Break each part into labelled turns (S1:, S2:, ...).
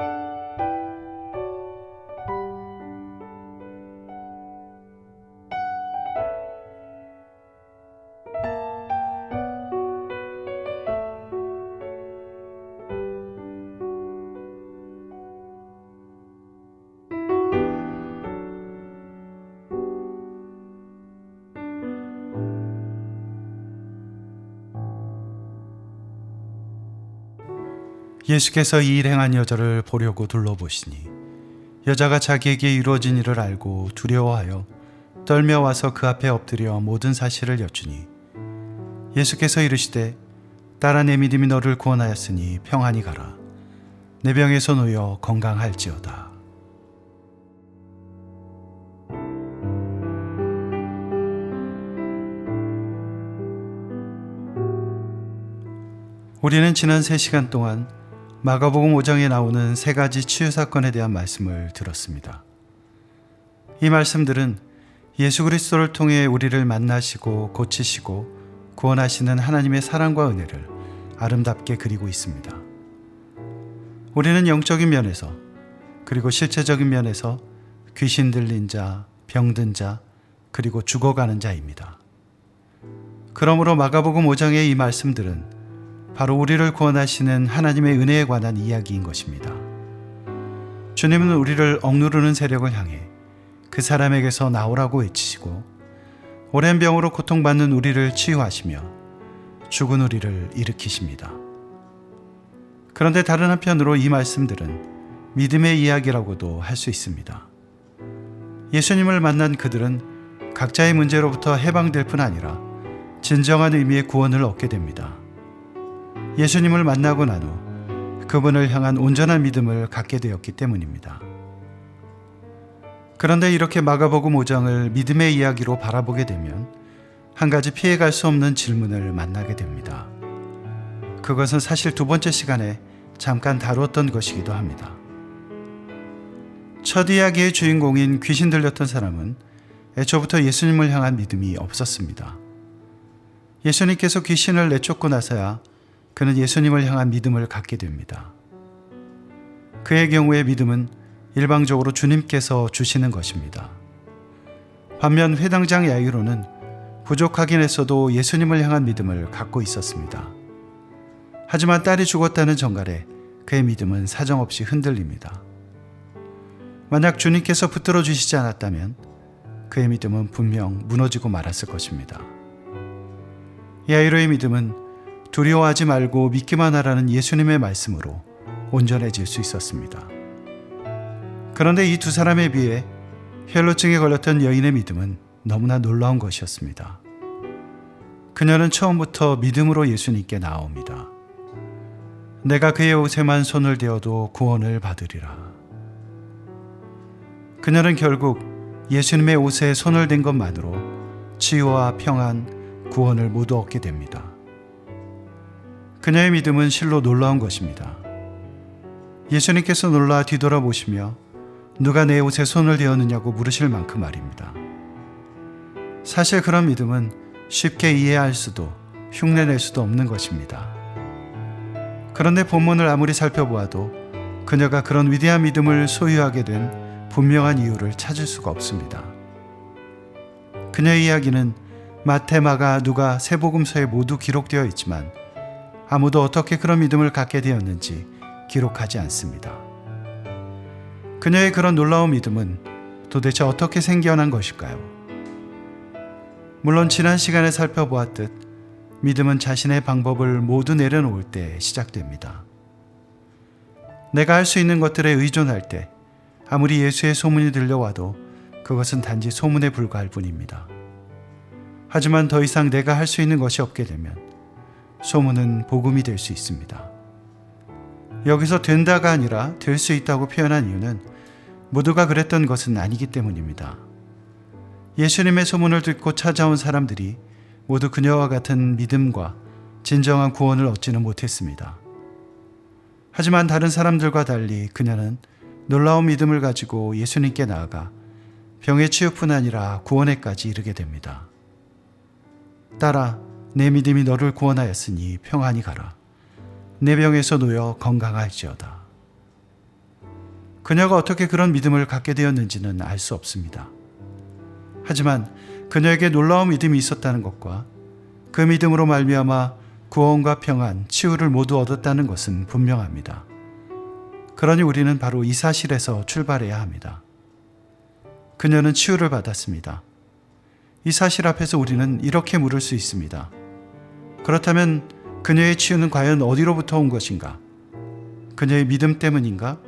S1: thank you 예수께서 이 일행한 여자를 보려고 둘러보시니 여자가 자기에게 이루어진 일을 알고 두려워하여 떨며 와서 그 앞에 엎드려 모든 사실을 여쭈니 예수께서 이르시되 딸아 내 믿음이 너를 구원하였으니 평안히 가라. 내 병에서 놓여 건강할지어다. 우리는 지난 3시간 동안 마가복음 5장에 나오는 세 가지 치유 사건에 대한 말씀을 들었습니다. 이 말씀들은 예수 그리스도를 통해 우리를 만나시고 고치시고 구원하시는 하나님의 사랑과 은혜를 아름답게 그리고 있습니다. 우리는 영적인 면에서 그리고 실체적인 면에서 귀신 들린 자, 병든 자, 그리고 죽어가는 자입니다. 그러므로 마가복음 5장의 이 말씀들은 바로 우리를 구원하시는 하나님의 은혜에 관한 이야기인 것입니다. 주님은 우리를 억누르는 세력을 향해 그 사람에게서 나오라고 외치시고 오랜 병으로 고통받는 우리를 치유하시며 죽은 우리를 일으키십니다. 그런데 다른 한편으로 이 말씀들은 믿음의 이야기라고도 할 수 있습니다. 예수님을 만난 그들은 각자의 문제로부터 해방될 뿐 아니라 진정한 의미의 구원을 얻게 됩니다. 예수님을 만나고 난 후 그분을 향한 온전한 믿음을 갖게 되었기 때문입니다. 그런데 이렇게 마가복음 5장을 믿음의 이야기로 바라보게 되면 한 가지 피해갈 수 없는 질문을 만나게 됩니다. 그것은 사실 두 번째 시간에 잠깐 다루었던 것이기도 합니다. 첫 이야기의 주인공인 귀신 들렸던 사람은 애초부터 예수님을 향한 믿음이 없었습니다. 예수님께서 귀신을 내쫓고 나서야 그는 예수님을 향한 믿음을 갖게 됩니다. 그의 경우에 믿음은 일방적으로 주님께서 주시는 것입니다. 반면 회당장 야이로는 부족하긴 했어도 예수님을 향한 믿음을 갖고 있었습니다. 하지만 딸이 죽었다는 정갈에 그의 믿음은 사정없이 흔들립니다. 만약 주님께서 붙들어 주시지 않았다면 그의 믿음은 분명 무너지고 말았을 것입니다. 야이로의 믿음은 두려워하지 말고 믿기만 하라는 예수님의 말씀으로 온전해질 수 있었습니다. 그런데 이 두 사람에 비해 혈로증에 걸렸던 여인의 믿음은 너무나 놀라운 것이었습니다. 그녀는 처음부터 믿음으로 예수님께 나옵니다. 내가 그의 옷에만 손을 대어도 구원을 받으리라. 그녀는 결국 예수님의 옷에 손을 댄 것만으로 치유와 평안, 구원을 모두 얻게 됩니다. 그녀의 믿음은 실로 놀라운 것입니다. 예수님께서 놀라 뒤돌아보시며 누가 내 옷에 손을 대었느냐고 물으실 만큼 말입니다. 사실 그런 믿음은 쉽게 이해할 수도 흉내낼 수도 없는 것입니다. 그런데 본문을 아무리 살펴보아도 그녀가 그런 위대한 믿음을 소유하게 된 분명한 이유를 찾을 수가 없습니다. 그녀의 이야기는 마테, 마가, 누가 세복음서에 모두 기록되어 있지만 아무도 어떻게 그런 믿음을 갖게 되었는지 기록하지 않습니다. 그녀의 그런 놀라운 믿음은 도대체 어떻게 생겨난 것일까요? 물론 지난 시간에 살펴보았듯 믿음은 자신의 방법을 모두 내려놓을 때 시작됩니다. 내가 할 수 있는 것들에 의존할 때 아무리 예수의 소문이 들려와도 그것은 단지 소문에 불과할 뿐입니다. 하지만 더 이상 내가 할 수 있는 것이 없게 되면 소문은 복음이 될 수 있습니다. 여기서 된다가 아니라 될 수 있다고 표현한 이유는 모두가 그랬던 것은 아니기 때문입니다. 예수님의 소문을 듣고 찾아온 사람들이 모두 그녀와 같은 믿음과 진정한 구원을 얻지는 못했습니다. 하지만 다른 사람들과 달리 그녀는 놀라운 믿음을 가지고 예수님께 나아가 병의 치유뿐 아니라 구원에까지 이르게 됩니다. 딸아, 내 믿음이 너를 구원하였으니 평안히 가라. 내 병에서 놓여 건강할지어다. 그녀가 어떻게 그런 믿음을 갖게 되었는지는 알 수 없습니다. 하지만 그녀에게 놀라운 믿음이 있었다는 것과 그 믿음으로 말미암아 구원과 평안, 치유를 모두 얻었다는 것은 분명합니다. 그러니 우리는 바로 이 사실에서 출발해야 합니다. 그녀는 치유를 받았습니다. 이 사실 앞에서 우리는 이렇게 물을 수 있습니다. 그렇다면 그녀의 치유는 과연 어디로부터 온 것인가? 그녀의 믿음 때문인가?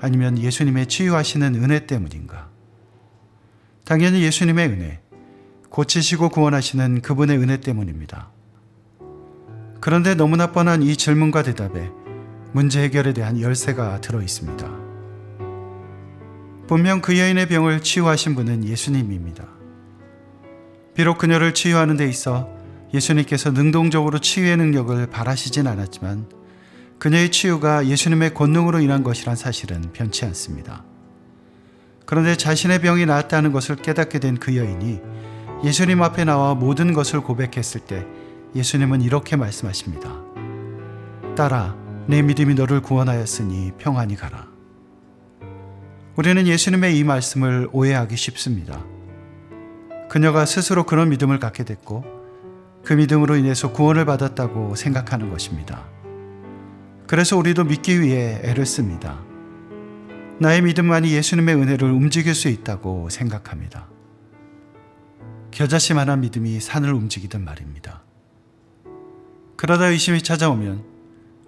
S1: 아니면 예수님의 치유하시는 은혜 때문인가? 당연히 예수님의 은혜, 고치시고 구원하시는 그분의 은혜 때문입니다. 그런데 너무나 뻔한 이 질문과 대답에 문제 해결에 대한 열쇠가 들어 있습니다. 분명 그 여인의 병을 치유하신 분은 예수님입니다. 비록 그녀를 치유하는 데 있어 예수님께서 능동적으로 치유의 능력을 바라시진 않았지만 그녀의 치유가 예수님의 권능으로 인한 것이란 사실은 변치 않습니다. 그런데 자신의 병이 나았다는 것을 깨닫게 된 그 여인이 예수님 앞에 나와 모든 것을 고백했을 때 예수님은 이렇게 말씀하십니다. 딸아, 내 믿음이 너를 구원하였으니 평안히 가라. 우리는 예수님의 이 말씀을 오해하기 쉽습니다. 그녀가 스스로 그런 믿음을 갖게 됐고 그 믿음으로 인해서 구원을 받았다고 생각하는 것입니다. 그래서 우리도 믿기 위해 애를 씁니다. 나의 믿음만이 예수님의 은혜를 움직일 수 있다고 생각합니다. 겨자씨만한 믿음이 산을 움직이든 말입니다. 그러다 의심이 찾아오면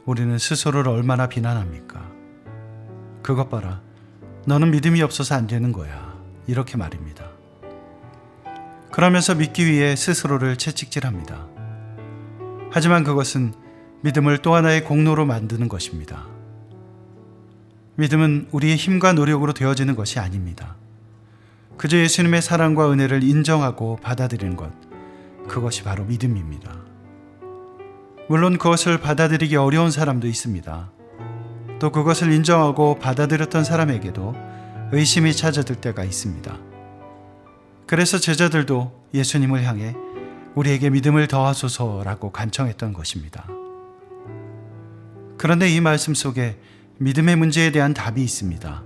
S1: 우리는 스스로를 얼마나 비난합니까? 그것 봐라. 너는 믿음이 없어서 안 되는 거야. 이렇게 말입니다. 그러면서 믿기 위해 스스로를 채찍질합니다. 하지만 그것은 믿음을 또 하나의 공로로 만드는 것입니다. 믿음은 우리의 힘과 노력으로 되어지는 것이 아닙니다. 그저 예수님의 사랑과 은혜를 인정하고 받아들이는 것, 그것이 바로 믿음입니다. 물론 그것을 받아들이기 어려운 사람도 있습니다. 또 그것을 인정하고 받아들였던 사람에게도 의심이 찾아들 때가 있습니다. 그래서 제자들도 예수님을 향해 우리에게 믿음을 더하소서라고 간청했던 것입니다. 그런데 이 말씀 속에 믿음의 문제에 대한 답이 있습니다.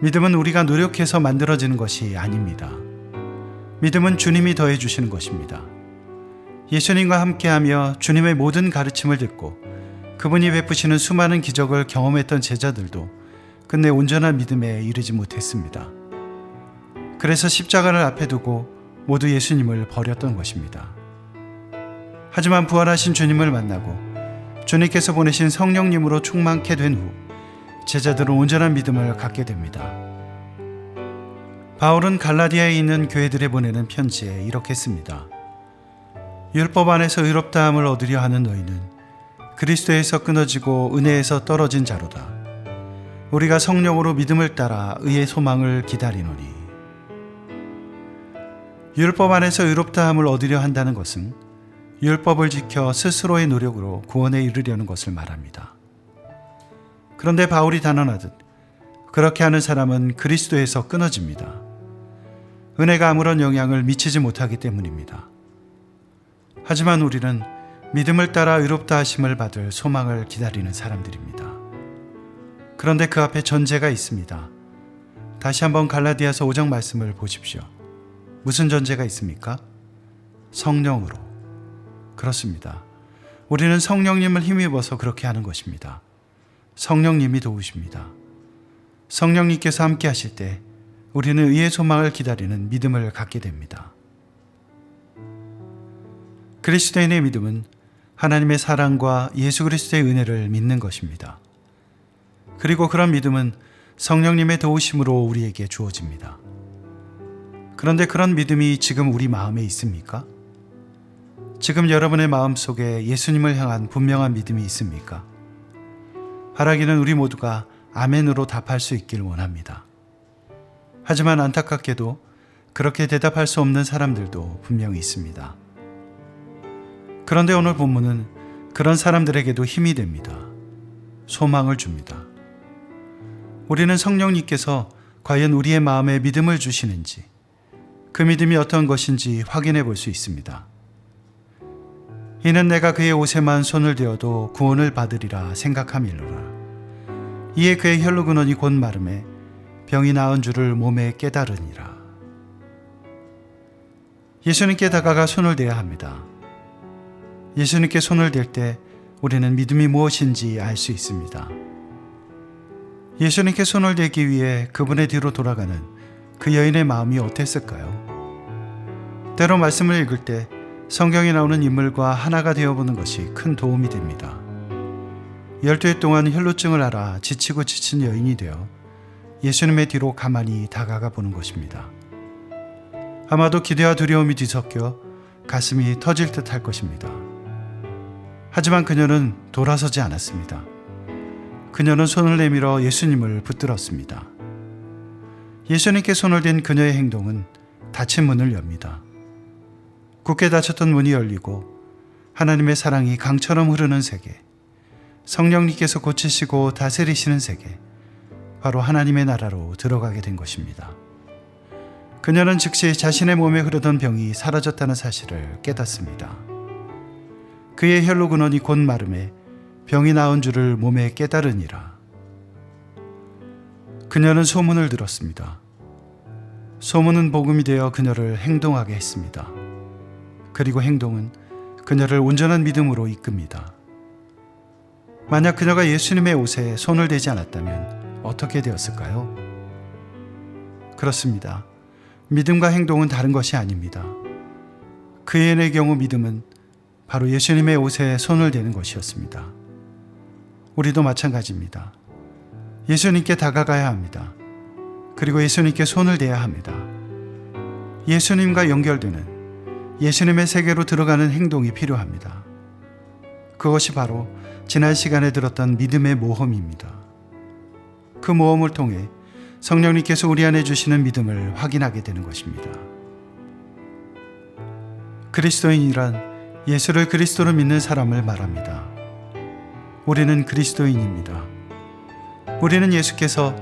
S1: 믿음은 우리가 노력해서 만들어지는 것이 아닙니다. 믿음은 주님이 더해 주시는 것입니다. 예수님과 함께하며 주님의 모든 가르침을 듣고 그분이 베푸시는 수많은 기적을 경험했던 제자들도 끝내 온전한 믿음에 이르지 못했습니다. 그래서 십자가를 앞에 두고 모두 예수님을 버렸던 것입니다. 하지만 부활하신 주님을 만나고 주님께서 보내신 성령님으로 충만케 된 후 제자들은 온전한 믿음을 갖게 됩니다. 바울은 갈라디아에 있는 교회들에 보내는 편지에 이렇게 씁니다. 율법 안에서 의롭다함을 얻으려 하는 너희는 그리스도에서 끊어지고 은혜에서 떨어진 자로다. 우리가 성령으로 믿음을 따라 의의 소망을 기다리노니. 율법 안에서 의롭다함을 얻으려 한다는 것은 율법을 지켜 스스로의 노력으로 구원에 이르려는 것을 말합니다. 그런데 바울이 단언하듯 그렇게 하는 사람은 그리스도에서 끊어집니다. 은혜가 아무런 영향을 미치지 못하기 때문입니다. 하지만 우리는 믿음을 따라 의롭다 하심을 받을 소망을 기다리는 사람들입니다. 그런데 그 앞에 전제가 있습니다. 다시 한번 갈라디아서 5장 말씀을 보십시오. 무슨 전제가 있습니까? 성령으로. 그렇습니다. 우리는 성령님을 힘입어서 그렇게 하는 것입니다. 성령님이 도우십니다. 성령님께서 함께 하실 때 우리는 의의 소망을 기다리는 믿음을 갖게 됩니다. 그리스도인의 믿음은 하나님의 사랑과 예수 그리스도의 은혜를 믿는 것입니다. 그리고 그런 믿음은 성령님의 도우심으로 우리에게 주어집니다. 그런데 그런 믿음이 지금 우리 마음에 있습니까? 지금 여러분의 마음 속에 예수님을 향한 분명한 믿음이 있습니까? 바라기는 우리 모두가 아멘으로 답할 수 있길 원합니다. 하지만 안타깝게도 그렇게 대답할 수 없는 사람들도 분명히 있습니다. 그런데 오늘 본문은 그런 사람들에게도 힘이 됩니다. 소망을 줍니다. 우리는 성령님께서 과연 우리의 마음에 믿음을 주시는지, 그 믿음이 어떤 것인지 확인해 볼 수 있습니다. 이는 내가 그의 옷에만 손을 대어도 구원을 받으리라 생각함일로라. 이에 그의 혈로 근원이 곧 마름에 병이 나은 줄을 몸에 깨달으니라. 예수님께 다가가 손을 대야 합니다. 예수님께 손을 댈 때 우리는 믿음이 무엇인지 알 수 있습니다. 예수님께 손을 대기 위해 그분의 뒤로 돌아가는 그 여인의 마음이 어땠을까요? 때로 말씀을 읽을 때 성경에 나오는 인물과 하나가 되어보는 것이 큰 도움이 됩니다. 열두 해 동안 혈루증을 앓아 지치고 지친 여인이 되어 예수님의 뒤로 가만히 다가가 보는 것입니다. 아마도 기대와 두려움이 뒤섞여 가슴이 터질 듯 할 것입니다. 하지만 그녀는 돌아서지 않았습니다. 그녀는 손을 내밀어 예수님을 붙들었습니다. 예수님께 손을 댄 그녀의 행동은 닫힌 문을 엽니다. 굳게 닫혔던 문이 열리고 하나님의 사랑이 강처럼 흐르는 세계, 성령님께서 고치시고 다스리시는 세계, 바로 하나님의 나라로 들어가게 된 것입니다. 그녀는 즉시 자신의 몸에 흐르던 병이 사라졌다는 사실을 깨닫습니다. 그의 혈로 근원이 곧 마름에 병이 나은 줄을 몸에 깨달으니라. 그녀는 소문을 들었습니다. 소문은 복음이 되어 그녀를 행동하게 했습니다. 그리고 행동은 그녀를 온전한 믿음으로 이끕니다. 만약 그녀가 예수님의 옷에 손을 대지 않았다면 어떻게 되었을까요? 그렇습니다. 믿음과 행동은 다른 것이 아닙니다. 그 애의 경우 믿음은 바로 예수님의 옷에 손을 대는 것이었습니다. 우리도 마찬가지입니다. 예수님께 다가가야 합니다. 그리고 예수님께 손을 대야 합니다. 예수님과 연결되는 예수님의 세계로 들어가는 행동이 필요합니다. 그것이 바로 지난 시간에 들었던 믿음의 모험입니다. 그 모험을 통해 성령님께서 우리 안에 주시는 믿음을 확인하게 되는 것입니다. 그리스도인이란 예수를 그리스도로 믿는 사람을 말합니다. 우리는 그리스도인입니다. 우리는 예수께서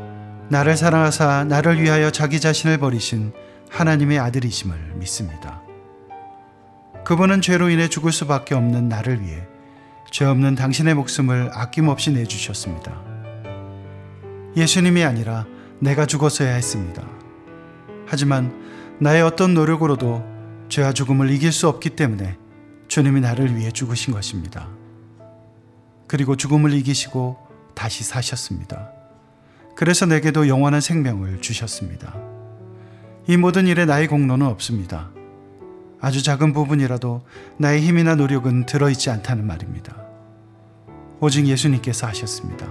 S1: 나를 사랑하사 나를 위하여 자기 자신을 버리신 하나님의 아들이심을 믿습니다. 그분은 죄로 인해 죽을 수밖에 없는 나를 위해 죄 없는 당신의 목숨을 아낌없이 내주셨습니다. 예수님이 아니라 내가 죽었어야 했습니다. 하지만 나의 어떤 노력으로도 죄와 죽음을 이길 수 없기 때문에 주님이 나를 위해 죽으신 것입니다. 그리고 죽음을 이기시고 다시 사셨습니다. 그래서 내게도 영원한 생명을 주셨습니다. 이 모든 일에 나의 공로는 없습니다. 아주 작은 부분이라도 나의 힘이나 노력은 들어있지 않다는 말입니다. 오직 예수님께서 하셨습니다.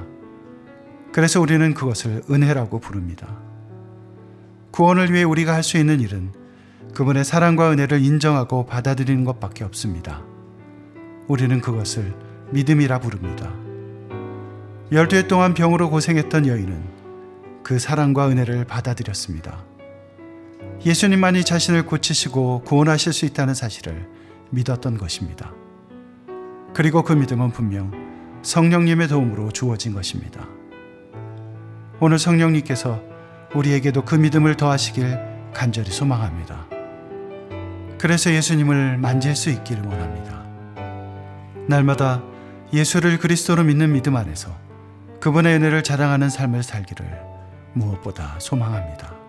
S1: 그래서 우리는 그것을 은혜라고 부릅니다. 구원을 위해 우리가 할 수 있는 일은 그분의 사랑과 은혜를 인정하고 받아들이는 것밖에 없습니다. 우리는 그것을 믿음이라 부릅니다. 열두 해 동안 병으로 고생했던 여인은 그 사랑과 은혜를 받아들였습니다. 예수님만이 자신을 고치시고 구원하실 수 있다는 사실을 믿었던 것입니다. 그리고 그 믿음은 분명 성령님의 도움으로 주어진 것입니다. 오늘 성령님께서 우리에게도 그 믿음을 더하시길 간절히 소망합니다. 그래서 예수님을 만질 수 있기를 원합니다. 날마다 예수를 그리스도로 믿는 믿음 안에서 그분의 은혜를 자랑하는 삶을 살기를 무엇보다 소망합니다.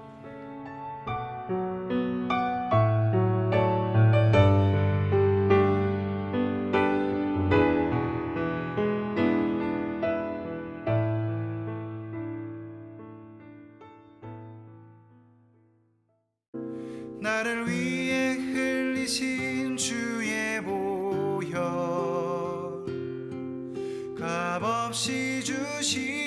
S1: 나를 위해 흘리신 주의 보혈 값없이 주신